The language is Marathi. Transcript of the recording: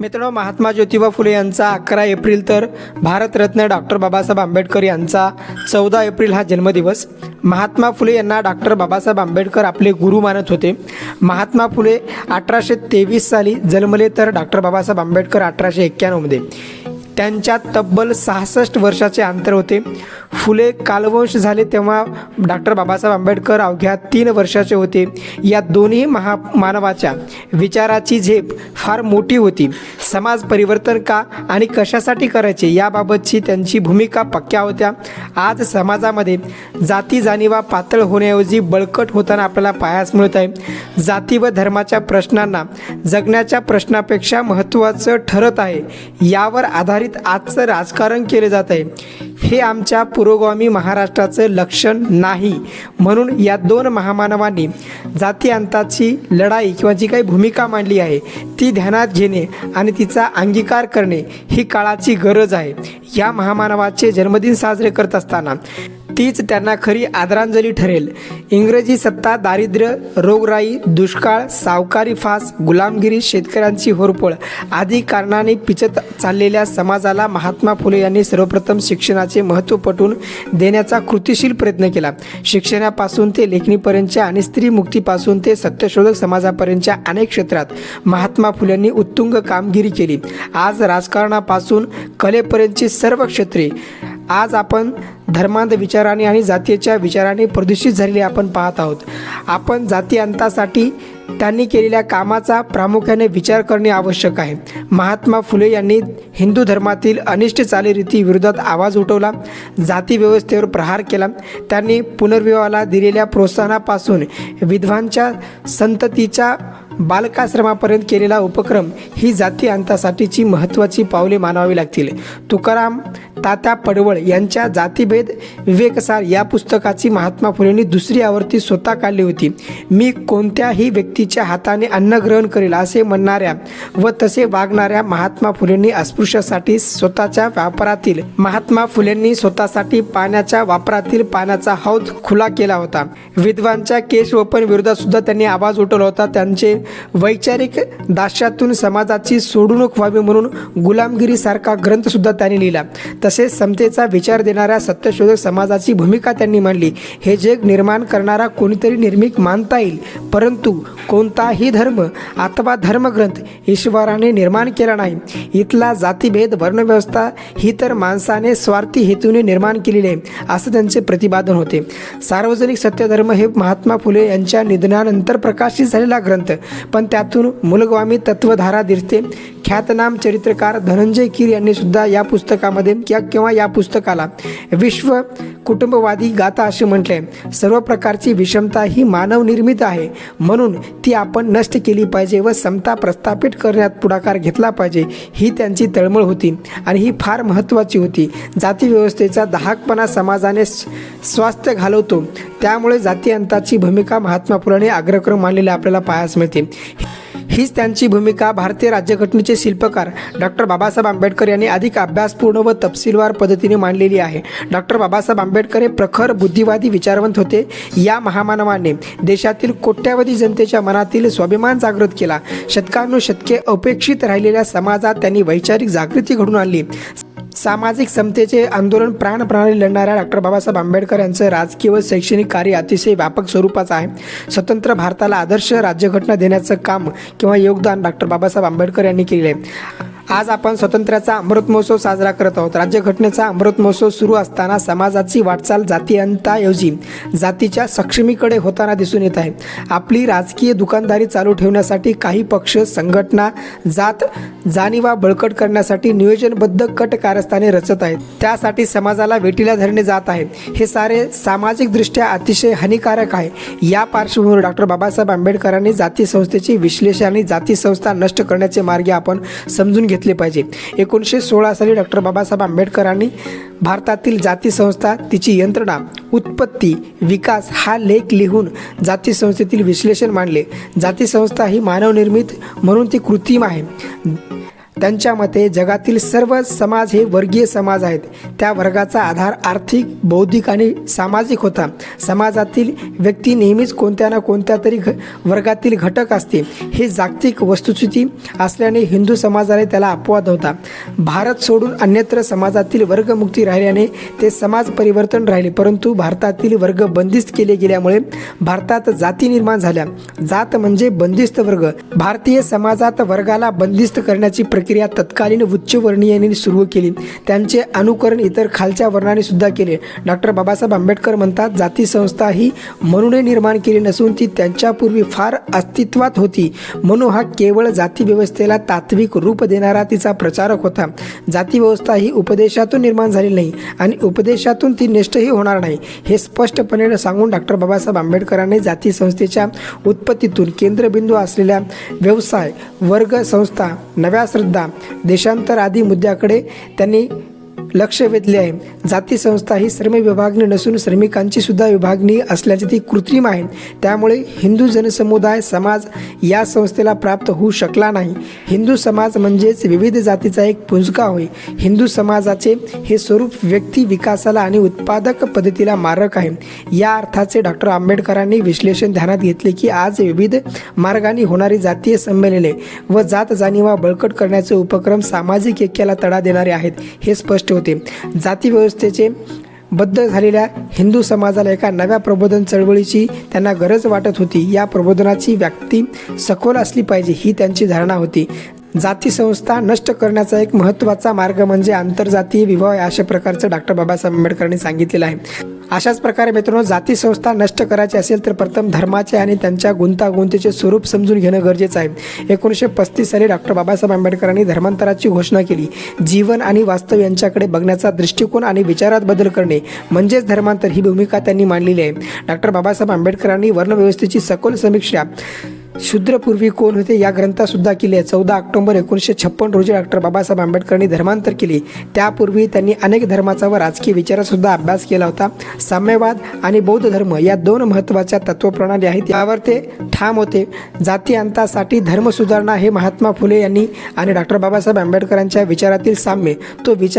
मित्रांनो महात्मा ज्योतिबा फुले यांचा अकरा एप्रिल तर भारतरत्न डॉक्टर बाबासाहेब आंबेडकर यांचा चौदा एप्रिल हा जन्मदिवस. महात्मा फुले यांना डॉक्टर बाबासाहेब आंबेडकर आपले गुरु मानत होते. महात्मा फुले अठराशे तेवीस साली जन्मले तर डॉक्टर बाबासाहेब आंबेडकर अठराशे एक्क्याण्णवमध्ये त्यांच्यात तब्बल सहासष्ट वर्षाचे अंतर होते. फुले कालवंश झाले तेव्हा डॉक्टर बाबासाहेब आंबेडकर अवघ्या तीन वर्षाचे होते. या दोन्ही महा मानवाच्या विचाराची झेप फार मोठी होती. समाज परिवर्तन का आणि कशासाठी करायचे याबाबतची त्यांची भूमिका पक्क्या होत्या. आज समाजामध्ये जाती जाणीवा पातळ होण्याऐवजी बळकट होताना आपल्याला पायास मिळत आहे. जाती व धर्माच्या प्रश्नांना जगण्याच्या प्रश्नापेक्षा महत्त्वाचं ठरत आहे. यावर आधारित आजचं राजकारण केले जात आहे. हे आमच्या पुरोगामी महाराष्ट्राचं लक्षण नाही. म्हणून या दोन महामानवांनी जातीअंताची लढाई किंवा जी काही भूमिका मांडली आहे ती ध्यानात घेणे आणि तिचा अंगीकार करणे ही काळाची गरज आहे. या महामानवाचे जन्मदिन साजरे करत असताना तीच त्यांना खरी आदरांजली ठरेल. इंग्रजी सत्ता दारिद्र्य रोगराई दुष्काळ सावकारी फास गुलामगिरी शेतकऱ्यांची होरपळ आदी कारणाने पिचत चाललेल्या समाजाला महात्मा फुले यांनी सर्वप्रथम शिक्षणाचे महत्त्व पटवून देण्याचा कृतिशील प्रयत्न केला. शिक्षणापासून ते लेखणीपर्यंतच्या आणि स्त्री मुक्तीपासून ते सत्यशोधक समाजापर्यंतच्या अनेक क्षेत्रात महात्मा फुल्यांनी उत्तुंग कामगिरी केली. आज राजकारणापासून कलेपर्यंतची सर्व क्षेत्रे आज आपण धर्मांध विचाराने आणि जातीच्या विचाराने प्रदूषित झालेले आपण पाहत आहोत. आपण जाती अंतासाठी त्यांनी केलेल्या कामाचा प्रामुख्याने विचार करणे आवश्यक आहे. महात्मा फुले यांनी हिंदू धर्मातील अनिष्ट चालीरीती विरोधात आवाज उठवला जाती व्यवस्थेवर प्रहार केला. त्यांनी पुनर्विवाहाला दिलेल्या प्रोत्साहनापासून विधवांच्या संततीच्या बालकाश्रमापर्यंत केलेला उपक्रम ही जाती अंतासाठीची महत्त्वाची पावले मानावी लागतील. तुकाराम तात्या पडवळ यांच्या जातीभेद विवेकसार या पुस्तकाची महात्मा फुलेंनी दुसरी आवृत्ती स्वतः काढली होती. मी कोणत्याही व्यक्तीच्या हाताने अन्न ग्रहण करेल असे म्हणणाऱ्या व तसे वागणाऱ्या महात्मा फुलेंनी अस्पृश्यासाठी स्वतःच्या व्यापारातील महात्मा फुलेंनी स्वतःसाठी पाण्याच्या वापरातील पाण्याचा हौद खुला केला होता. विद्वांच्या केश ओपन विरोधात सुद्धा त्यांनी आवाज उठवला होता. त्यांचे वैचारिक दाश्यातून समाजाची सोडवणूक व्हावी म्हणून गुलामगिरीसारखा ग्रंथसुद्धा त्यांनी लिहिला. तसेच समतेचा विचार देणाऱ्या सत्यशोधक समाजाची भूमिका त्यांनी मांडली. हे जग निर्माण करणारा कोणीतरी निर्मिक मानता येईल. परंतु कोणताही धर्म अथवा धर्मग्रंथ ईश्वराने निर्माण केला नाही. इथला जातीभेद वर्णव्यवस्था ही तर माणसाने स्वार्थी हेतूने निर्माण केलेली आहे असं त्यांचे प्रतिपादन होते. सार्वजनिक सत्यधर्म हे महात्मा फुले यांच्या निधनानंतर प्रकाशित झालेला ग्रंथ पण त्यातून मूलगामी तत्वधारा दिसते. ख्यातनाम चरित्रकार धनंजय कीर यांनी सुद्धा या पुस्तकामध्ये किंवा किंवा या पुस्तकाला विश्व कुटुंबवादी गाथा असे म्हटले. सर्व प्रकारची विषमता ही मानवनिर्मित आहे. म्हणून ती आपण नष्ट केली पाहिजे व समता प्रस्थापित करण्यात पुढाकार घेतला पाहिजे ही त्यांची तळमळ होती आणि ही फार महत्त्वाची होती. जातीव्यवस्थेचा दहाकपणा समाजाने स्वास्थ्य घालवतो. त्यामुळे जाती अंताची भूमिका महात्मा फुलाने अग्रक्रम मानलेले आपल्याला पाहायला मिळते. हीच त्यांची भूमिका भारतीय राज्यघटनेचे शिल्पकार डॉक्टर बाबासाहेब आंबेडकर यांनी अधिक अभ्यासपूर्ण व तपशीलवार पद्धतीने मांडलेली आहे. डॉक्टर बाबासाहेब आंबेडकर हे प्रखर बुद्धिवादी विचारवंत होते. या महामानवाने देशातील कोट्यावधी जनतेच्या मनातील स्वाभिमान जागृत केला. शतकानुशतके अपेक्षित राहिलेल्या समाजात त्यांनी वैचारिक जागृती घडून आणली. सामाजिक समतेचे आंदोलन प्राणप्रणाली लढणाऱ्या डॉक्टर बाबासाहेब आंबेडकर यांचं राजकीय व शैक्षणिक कार्य अतिशय व्यापक स्वरूपाचं आहे. स्वतंत्र भारताला आदर्श राज्यघटना देण्याचं काम किंवा योगदान डॉक्टर बाबासाहेब आंबेडकर यांनी केले आहे. आज आपण स्वातंत्र्याचा अमृत महोत्सव साजरा करत आहोत. राज्यघटनेचा अमृत महोत्सव सुरू असताना समाजाची वाटचाल जातीअंताऐवजी जातीच्या सक्षमीकडे होताना दिसून येत आहे. आपली राजकीय दुकानदारी चालू ठेवण्यासाठी काही पक्ष संघटना जात जाणीवा बळकट करण्यासाठी नियोजनबद्ध कट कारस्थाने रचत आहेत. त्यासाठी समाजाला वेटीला धरणे जात आहे. हे सारे सामाजिकदृष्ट्या अतिशय हानिकारक आहे. या पार्श्वभूमीवर डॉक्टर बाबासाहेब आंबेडकरांनी जाती संस्थेची विश्लेषण आणि जाती संस्था नष्ट करण्याचे मार्ग आपण समजून घेतले पाहिजे. एकोणीसशे सोळा साली डॉक्टर बाबासाहेब आंबेडकरांनी भारतातील जाती संस्था तिची यंत्रणा उत्पत्ती विकास हा लेख लिहून जाती संस्थेतील विश्लेषण मांडले. जाती संस्था ही मानवनिर्मित म्हणून ती कृत्रिम आहे. त्यांच्या मते जगातील सर्व समाज हे वर्गीय समाज आहेत. त्या वर्गाचा आधार आर्थिक बौद्धिक आणि सामाजिक होता. समाजातील व्यक्ती नेहमीच कोणत्या ना कोणत्या तरी घ वर्गातील घटक असते हे जागतिक वस्तुस्थिती असल्याने हिंदू समाजाने त्याला अपवाद होता भारत सोडून अन्यत्र समाजातील वर्गमुक्ती राहिल्याने ते समाज परिवर्तन राहिले. परंतु भारतातील वर्ग बंदिस्त केले गेल्यामुळे भारतात जाती निर्माण झाल्या. जात म्हणजे बंदिस्त वर्ग. भारतीय समाजात वर्गाला बंदिस्त करण्याची प्रक्रिया तत्कालीन उच्चवर्णीयांनी सुरू केली. त्यांचे अनुकरण इतर खालच्या वर्णाने सुद्धा केले. डॉक्टर बाबासाहेब आंबेडकर म्हणतात जाती संस्था ही म्हणूनही निर्माण केली नसून ती त्यांच्यापूर्वी फार अस्तित्वात होती. म्हणून हा केवळ जाती व्यवस्थेला तात्विक रूप देणारा तिचा प्रचारक होता. जाती व्यवस्था ही उपदेशातून निर्माण झाली नाही आणि उपदेशातून ती निष्ठही होणार नाही. हे स्पष्टपणे सांगून डॉक्टर बाबासाहेब आंबेडकरांनी जाती संस्थेच्या उत्पत्तीतून केंद्रबिंदू असलेल्या व्यवसाय वर्ग संस्था नव्या श्रद्धा देशांतर आदी मुद्द्याकडे त्यांनी लक्ष वेधले आहे. जाती संस्था ही श्रम विभागणी नसून श्रमिकांची सुद्धा विभागणी असल्याचे ती कृत्रिम आहे. त्यामुळे हिंदू जनसमुदाय समाज या संस्थेला प्राप्त होऊ शकला नाही. हिंदू समाज म्हणजेच विविध जातीचा एक पुंजका होय. हिंदू समाजाचे हे स्वरूप व्यक्ती विकासाला आणि उत्पादक पद्धतीला मारक आहे. या अर्थाचे डॉक्टर आंबेडकरांनी विश्लेषण ध्यानात घेतले की आज विविध मार्गाने होणारी जातीय संमेलने व जात जाणीवा बळकट करण्याचे उपक्रम सामाजिक ऐक्याला तडा देणारे आहेत. हे स्पष्ट होते. जातीव्यवस्थेचे बद्ध झालेल्या हिंदू समाजाला एका नव्या प्रबोधन चळवळीची त्यांना गरज वाटत होती. या प्रबोधनाची व्याप्ती सखोल असली पाहिजे ही त्यांची धारणा होती. जाती संस्था नष्ट करण्याचा एक महत्त्वाचा मार्ग म्हणजे आंतरजातीय विवाह अशा प्रकारचं डॉक्टर बाबासाहेब आंबेडकरांनी सांगितलेलं आहे. अशाच प्रकारे मित्रांनो जाती संस्था नष्ट करायची असेल तर प्रथम धर्माचे आणि त्यांच्या गुंतागुंतीचे स्वरूप समजून घेणं गरजेचं आहे. एकोणीसशे पस्तीस साली डॉक्टर बाबासाहेब आंबेडकरांनी धर्मांतराची घोषणा केली. जीवन आणि वास्तव यांच्याकडे बघण्याचा दृष्टिकोन आणि विचारात बदल करणे म्हणजेच धर्मांतर ही भूमिका त्यांनी मांडलेली आहे. डॉक्टर बाबासाहेब आंबेडकरांनी वर्णव्यवस्थेची सखोल समीक्षा शूद्रपूर्वी कोण होते या ग्रंथासुद्धा केले. चौदा ऑक्टोबर एकोणीसशे छप्पन रोजी डॉक्टर बाबासाहेब आंबेडकरांनी धर्मांतर केले. त्यापूर्वी त्यांनी अनेक धर्माचा व राजकीय विचारासुद्धा अभ्यास केला होता. साम्यवाद आणि बौद्ध धर्म या दोन महत्त्वाच्या तत्वप्रणाली आहेत. यावर ते ठाम होते. जाती अंतासाठी धर्म सुधारणा हे महात्मा फुले यांनी आणि डॉक्टर बाबासाहेब आंबेडकरांच्या विचारातील साम्य. तो विचार